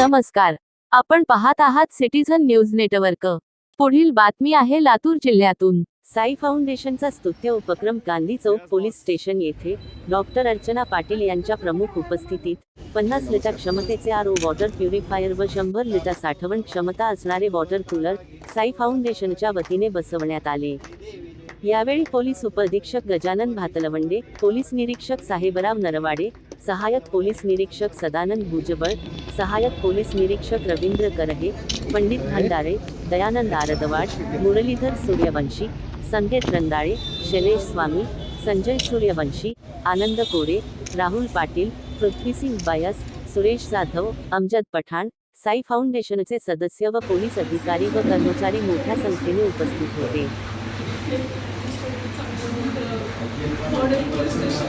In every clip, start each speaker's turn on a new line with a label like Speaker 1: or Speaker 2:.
Speaker 1: नमस्कार. आपण पाहत आहात सिटीझन न्यूज नेटवर्क पुढील बातमी आहे लातूर जिल्ह्यातून.
Speaker 2: साई फाउंडेशनचा स्तुत्य उपक्रम गांधी चौक पोलीस स्टेशन येथे डॉक्टर अर्चना पाटील यांच्या प्रमुख उपस्थितीत पन्नास लिटर क्षमतेचे आर ओ वॉटर प्युरिफायर व शंभर लिटर साठवण क्षमता असणारे वॉटर कूलर साई फाउंडेशनच्या वतीने बसवण्यात आले. यावेळी पोलीस उपअधीक्षक गजानन भातलवंडे पोलीस निरीक्षक साहेबराव नरवाडे सहायक पोलीस निरीक्षक सदानंद भुजबळ सहायक पोलीस निरीक्षक रवींद्र करहे पंडित भंडारे दयानंद आरदवाड मुरलीधर सूर्यवंशी संकेत रंदाळे शैलेश स्वामी संजय सूर्यवंशी आनंद कोरे राहुल पाटील पृथ्वीसिंग बायस सुरेश जाधव अमजद पठाण साई फाउंडेशनचे सदस्य व पोलीस अधिकारी व कर्मचारी मोठ्या संख्येने उपस्थित होते.
Speaker 3: मॉडेल पोलीस स्टेशन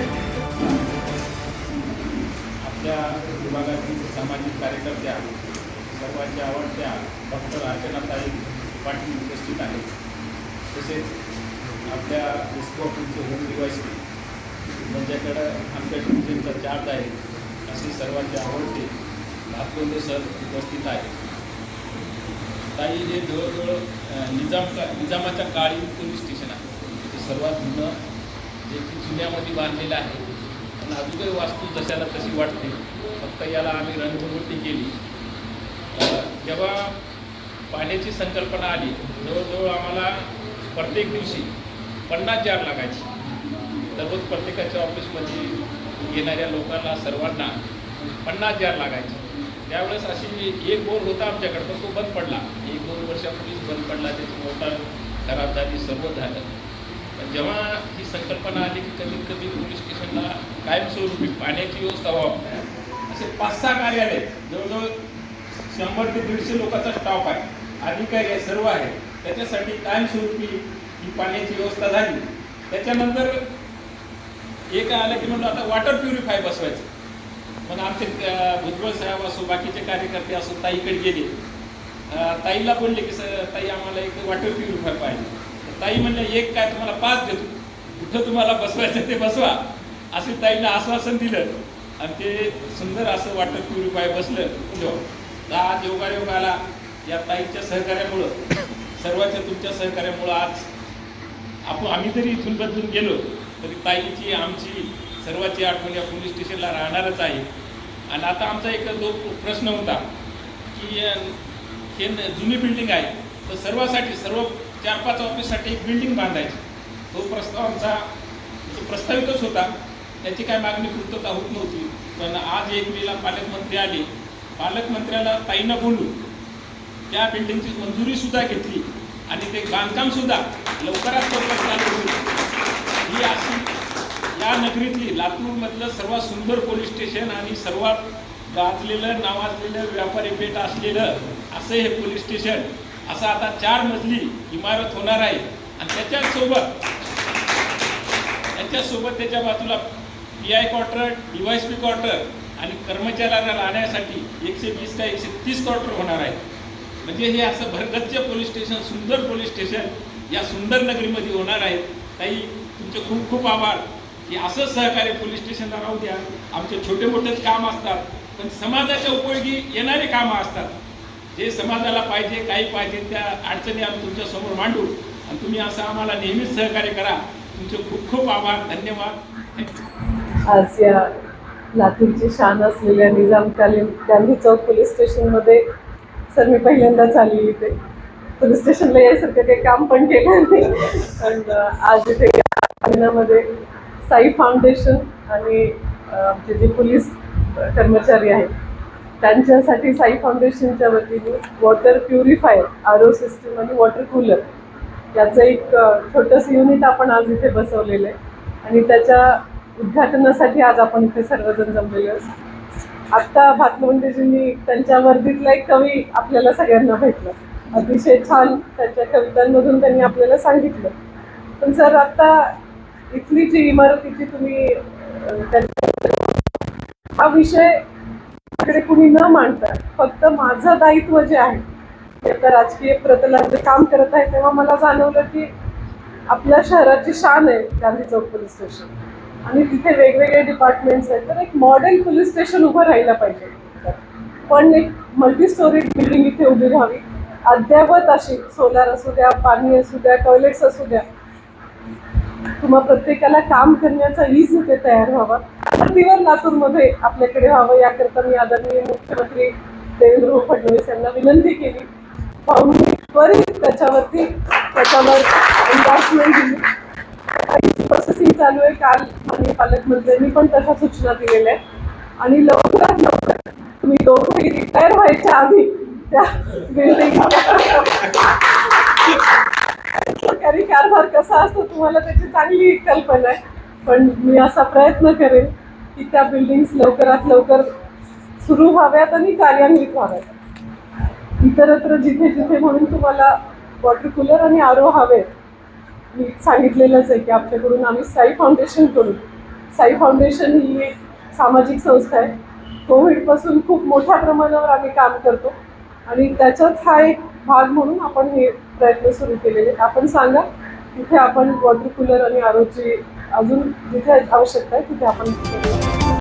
Speaker 4: आपल्या विभागातील सामाजिक कार्यकर्त्या सर्वांच्या आवडत्या डॉक्टर अर्चनाताई पाटील उपस्थित आहेत. तसेच आपल्या विस्कोपचे होम डिवाईस त्यांच्याकडं आमच्या डिव्हिजनचा चार्ज आहे असे सर्वांचे आवडते भातकोंडे सर उपस्थित आहेत. ताई हे जवळजवळ निजाम का निजामाच्या काळी पोलीस स्टेशन आहे. ते सर्वात जुनं जे की जुन्यामध्ये बांधलेलं आहे. पण अजूनही वास्तू जशाला तशी वाटते. फक्त याला आम्ही रंगभूटी केली. जेव्हा पाण्याची संकल्पना आली जवळजवळ आम्हाला प्रत्येक दिवशी पन्नास जार लागायची. दररोज प्रत्येकाच्या ऑफिसमध्ये येणाऱ्या लोकांना सर्वांना पन्नास जार लागायचे. त्यावेळेस अशी एक बोर होता आमच्याकडे पण तो बंद पडला. एक दोन वर्षापूर्वीच बंद पडला त्याची मोटर खराब झाली सर्व झालं. जेव्हा ही संकल्पना आली की कमीत कमी पोलीस स्टेशनला कायमस्वरूपी पाण्याची व्यवस्था व्हावी. असे पाच सहा कार्यालय जवळजवळ शंभर ते दीडशे लोकांचा स्टाफ आहे अधिकारी आहे सर्व आहे. त्याच्यासाठी कायमस्वरूपी ही पाण्याची व्यवस्था झाली. त्याच्यानंतर एक आलं की म्हणलं आता वॉटर प्युरिफाय बसवायचं. मग आमचे भुजबळ साहेब असो बाकीचे कार्यकर्ते असो ताईकडे गेले. ताईला बोलले की "सर, ताई आम्हाला एक वॉटर प्युरिफाय पाहिजे. ताई म्हणल्या एक काय तुम्हाला पाच देतो. कुठं तुम्हाला बसवायचं ते बसवा. असे ताईला आश्वासन दिलं. आणि ते सुंदर असं वॉटर प्युरिफाय बसलं. जो आज योगायोग आला या ताईच्या सहकार्यामुळं सर्वांच्या तुमच्या सहकार्यामुळं आज आपण आम्ही जरी इथून बदलून गेलो तरी ताईची आमची सर्वांची आठवण या पोलीस स्टेशनला राहणारच आहे. आणि आता आमचा एक जो प्रश्न होता की हे जुनी बिल्डिंग आहे तर सर्वासाठी सर्व चार पाच ऑफिससाठी एक बिल्डिंग बांधायची. तो प्रस्ताव आमचा प्रस्तावितच होता त्याची काय मागणी पूर्तता होत नव्हती. पण आज एक मेला पालकमंत्री आले. पालकमंत्र्याला ताईनं बोलून त्या बिल्डिंगची मंजुरीसुद्धा घेतली आणि ते बांधकामसुद्धा लवकरात लवकर चालू होईल. ही अशी या नगरीतली लातूरमधलं सर्वात सुंदर पोलीस स्टेशन आणि सर्वात गाजलेलं नावाजलेलं व्यापारी पेठ असलेलं असं हे पोलीस स्टेशन असं आता चार मजली इमारत होणार आहे. आणि त्याच्यासोबत त्याच्यासोबत त्याच्या बाजूला P I quarter DYSP quarter आणि कर्मचाऱ्यांना राहण्यासाठी एकशे वीस का एकशे तीस क्वार्टर होणार आहे. म्हणजे हे असं भरगच्च पोलीस स्टेशन सुंदर पोलीस स्टेशन या सुंदर नगरीमध्ये होणार आहे. ताई तुमचे खूप खूप आभार. की असंच सहकार्य पोलीस स्टेशनला राहू द्या. आमचे छोटे मोठेच काम असतात. पण समाजाच्या उपयोगी येणारे कामं असतात. जे समाजाला पाहिजे काही पाहिजे त्या अडचणी आम्ही तुमच्यासमोर मांडू. आणि तुम्ही असं आम्हाला नेहमीच सहकार्य करा. तुमचे खूप खूप आभार धन्यवाद.
Speaker 3: आज या लातूरची शान असलेल्या निजामकालीन गांधी चौक पोलीस स्टेशनमध्ये सर मी पहिल्यांदाच आली इथे. पोलीस स्टेशनला यायसारखं काही काम पण केलं नाही. पण आज इथे मध्ये साई फाउंडेशन आणि आमचे जे पोलीस कर्मचारी आहेत त्यांच्यासाठी साई फाउंडेशनच्या वतीने water purifier R O system आणि वॉटर कूलर याचं एक छोटंसं युनिट आपण आज इथे बसवलेलं आहे. आणि त्याच्या उद्घाटनासाठी आज आपण इथे सर्वजण जमलेलो आहोत. आत्ता भातमुंडेजींनी त्यांच्या वर्दीतला एक कवी आपल्याला सगळ्यांना भेटलं. अतिशय छान त्यांच्या कवितांमधून त्यांनी आपल्याला सांगितलं. पण सर आत्ता इथली जी इमारतीची तुम्ही हा विषय तिकडे कुणी न मांडता फक्त माझं दायित्व जे आहे ते आता राजकीय प्रतलामध्ये काम करत आहे तेव्हा मला जाणवलं की आपल्या शहराची शान आहे गांधी चौक पोलीस स्टेशन. आणि तिथे वेगवेगळे डिपार्टमेंट्स आहेत तर एक मॉडेल पोलीस स्टेशन उभं राहायला पाहिजे. पण एक मल्टीस्टोरी बिल्डिंग इथे उभी राहावी. अद्यावत अशी सोलार असू द्या पाणी असू द्या टॉयलेट्स असू द्या. किंवा प्रत्येकाला काम करण्याचा ईज इथे तयार व्हावा. धर्तीवर लातूरमध्ये आपल्याकडे व्हावं याकरता मी आदरणीय मुख्यमंत्री देवेंद्र फडणवीस यांना विनंती केली. भाऊंनी त्वरित त्याच्यावरती त्याच्यावर एन्डॉर्समेंट दिली. काही प्रोसेसिंग चालू आहे काल माननीय पालकमंत्र्यांनी पण तशा सूचना दिलेल्या आहेत. आणि लवकरात लवकर तुम्ही दोघंही रिटायर व्हायच्या आधी त्या बिल्डिंग सरकारी कारभार कसा असतो तुम्हाला त्याची चांगली कल्पना आहे. पण मी असा प्रयत्न करेन की त्या बिल्डिंग्स लवकरात लवकर सुरू व्हाव्यात आणि कार्यान्वित व्हाव्यात. इतरत्र जिथे जिथे म्हणून तुम्हाला वॉटर कूलर आणि आरो हवेत मी सांगितलेलंच आहे की आपल्याकडून आम्ही साई फाउंडेशन करू. साई फाउंडेशन ही एक सामाजिक संस्था आहे. कोविडपासून खूप मोठ्या प्रमाणावर आम्ही काम करतो आणि त्याचाच हा एक भाग म्हणून आपण हे प्रयत्न सुरू केलेले. आपण सांगा तिथे आपण वॉटर कूलर आणि आरोची अजून जिथे आवश्यकता आहे तिथे आपण